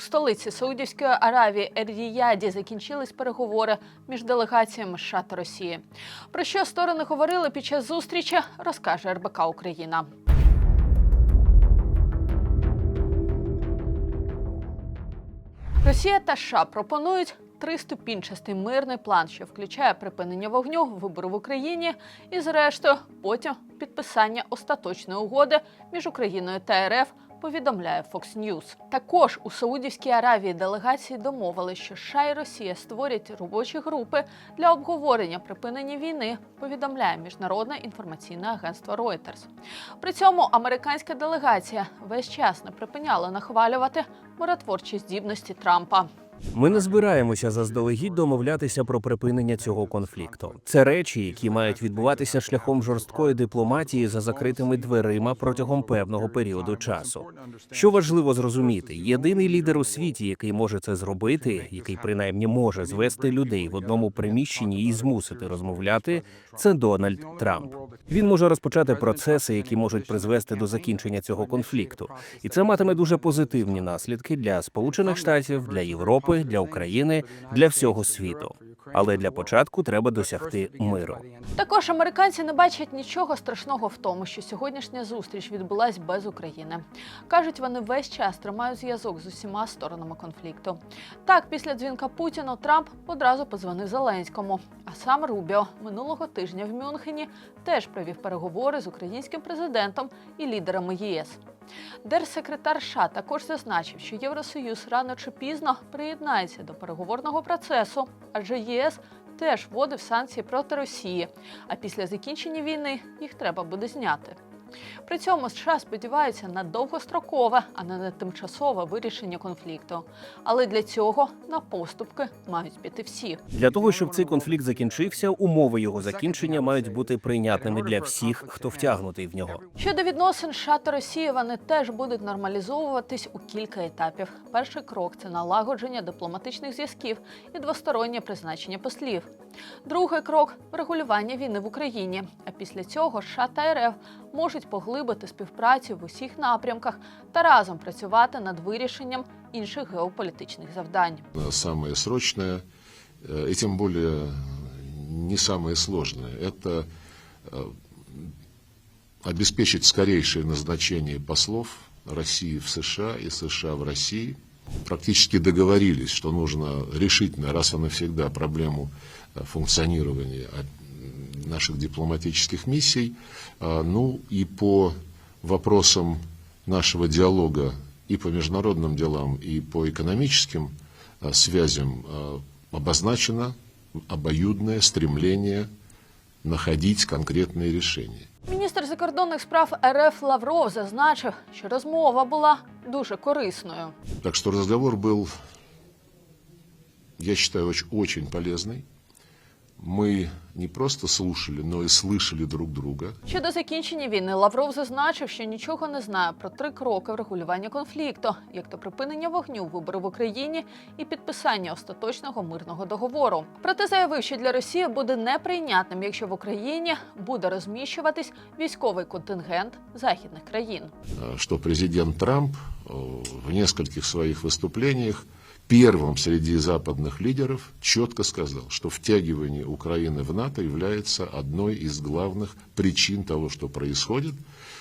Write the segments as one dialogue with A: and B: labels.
A: У столиці Саудівської Аравії Ер-Ріяді закінчились переговори між делегаціями США та Росії. Про що сторони говорили під час зустрічі, розкаже РБК Україна. Росія та США пропонують триступінчастий мирний план, що включає припинення вогню, вибори в Україні і, зрештою, потім підписання остаточної угоди між Україною та РФ. Повідомляє Fox News. Також у Саудівській Аравії делегації домовили, що США і Росія створять робочі групи для обговорення припинення війни. Повідомляє міжнародне інформаційне агентство Reuters. При цьому американська делегація весь час не припиняла нахвалювати миротворчі здібності Трампа.
B: Ми не збираємося заздалегідь домовлятися про припинення цього конфлікту. Це речі, які мають відбуватися шляхом жорсткої дипломатії за закритими дверима протягом певного періоду часу. Що важливо зрозуміти, єдиний лідер у світі, який може це зробити, який принаймні може звести людей в одному приміщенні і змусити розмовляти, це Дональд Трамп. Він може розпочати процеси, які можуть призвести до закінчення цього конфлікту, і це матиме дуже позитивні наслідки для Сполучених Штатів, для Європи, для України, для всього світу. Але для початку треба досягти миру.
A: Також американці не бачать нічого страшного в тому, що сьогоднішня зустріч відбулась без України. кажуть, вони весь час тримають зв'язок з усіма сторонами конфлікту. Так, після дзвінка Путіну Трамп одразу позвонив Зеленському. А сам Рубіо минулого тижня в Мюнхені теж провів переговори з українським президентом і лідерами ЄС. Держсекретар США також зазначив, що Євросоюз рано чи пізно приєднається до переговорного процесу, адже ЄС теж вводив санкції проти Росії. А після закінчення війни їх треба буде зняти. При цьому США сподіваються на довгострокове, а не на тимчасове вирішення конфлікту. Але для цього на поступки мають піти всі.
B: Для того щоб цей конфлікт закінчився, умови його закінчення мають бути прийнятними для всіх, хто втягнутий в нього.
A: Щодо відносин США та Росії, вони теж будуть нормалізовуватись у кілька етапів. Перший крок це налагодження дипломатичних зв'язків і двостороннє призначення послів. Другий крок врегулювання війни в Україні. А після цього США та РФ можуть поглибити співпрацю в усіх напрямках та разом працювати над вирішенням інших геополітичних завдань.
C: самое срочное э, и тем более не самое сложное. Это э, обеспечить скорейшее назначение послов России в США и США в России. Практически договорились, что нужно решительно, раз и навсегда, проблему э, функционирования а, наших дипломатических миссий. А, Ну и по вопросам нашего диалога и по международным делам, и по экономическим э, связям э, обозначено обоюдное стремление находить конкретные решения.
A: Закордонних справ РФ Лавров зазначив, що розмова була дуже корисною.
C: Так що розговор був, я вважаю, очень, очень полезный. Мы не просто слушали, но и слышали друг друга.
A: Щодо закінчення війни, Лавров зазначив, що нічого не знає про три кроки врегулювання конфлікту, як то припинення вогню, вибори в Україні і підписання остаточного мирного договору. Проте заявив, що для Росії буде неприйнятним, якщо в Україні буде розміщуватись військовий контингент західних країн.
C: э, что президент Трамп э, в нескольких своих выступлениях первым среди западных лидеров четко сказал, что втягивание Украины в НАТО является одной из главных причин того, что происходит,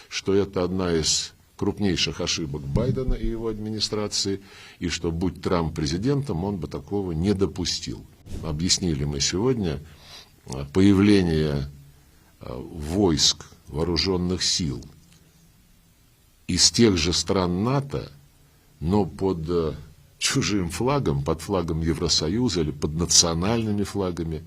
C: что это одна из крупнейших ошибок Байдена и его администрации, и что, будь Трамп президентом, он бы такого не допустил. Объяснили мы сегодня э, появление э, войск, вооруженных сил из тех же стран НАТО, но под э, чужим флагом, под флагом Евросоюза или под национальными флагами,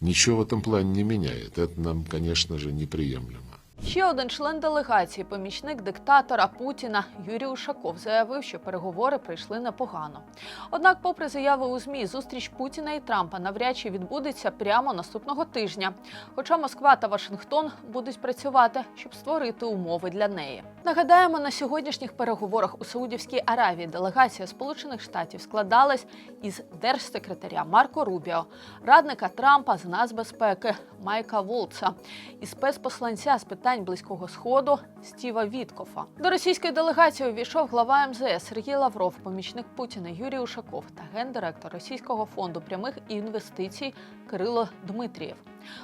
C: ничего в этом плане не меняет. Это нам, конечно же, неприемлемо.
A: Ще один член делегації, помічник диктатора Путіна Юрій Ушаков, заявив, що переговори прийшли непогано. Однак, попри заяви у ЗМІ, зустріч Путіна і Трампа навряд чи відбудеться прямо наступного тижня. Хоча Москва та Вашингтон будуть працювати, щоб створити умови для неї. Нагадаємо, на сьогоднішніх переговорах у Саудівській Аравії делегація Сполучених Штатів складалась із держсекретаря Марко Рубіо, радника Трампа з нацбезпеки Майка Волца і спецпосланця з питань питань близького сходу Стіва Віткофа. До російської делегації увійшов глава МЗС Сергій Лавров, помічник Путіна Юрій Ушаков та гендиректор Російського фонду прямих інвестицій Кирило Дмитрієв.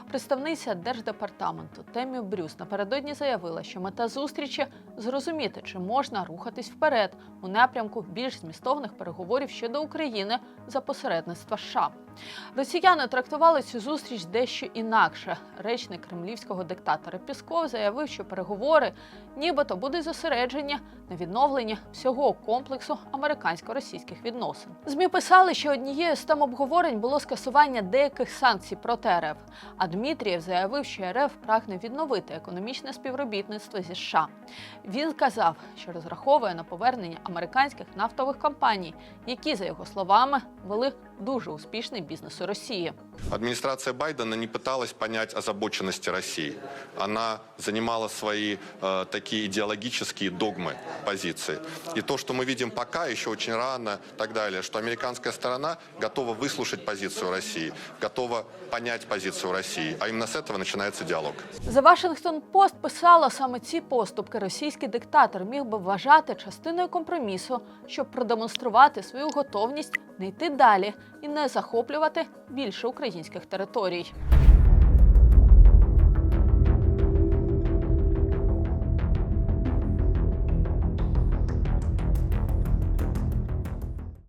A: Представниця держдепартаменту Темі Брюс напередодні заявила, що мета зустрічі зрозуміти, чи можна рухатись вперед у напрямку більш змістовних переговорів щодо України за посередництва США. Росіяни трактували цю зустріч дещо інакше. Речник кремлівського диктатора Пісков заявив, що переговори нібито будуть зосереджені на відновленні всього комплексу американсько-російських відносин. Змі писали, що однією з тем обговорень було скасування деяких санкцій проти РФ. А Дмитрієв заявив, що РФ прагне відновити економічне співробітництво зі США. Він казав, що розраховує на повернення американських нафтових компаній, які, за його словами, вели дуже успішний бізнес у Росії.
D: Администрация Байдена не пыталась понять озабоченности России. Она занимала свои э, такие идеологические догмы позиции. И то, что мы видим пока, еще очень рано и так далее, что американская сторона готова выслушать позицию России, готова понять позицию России. А именно с этого начинается диалог.
A: The Washington Post писала саме ці поступки. Російський диктатор міг би вважати частиною компромісу, щоб продемонструвати свою готовність не йти далі і не захоплювати більше українських територій.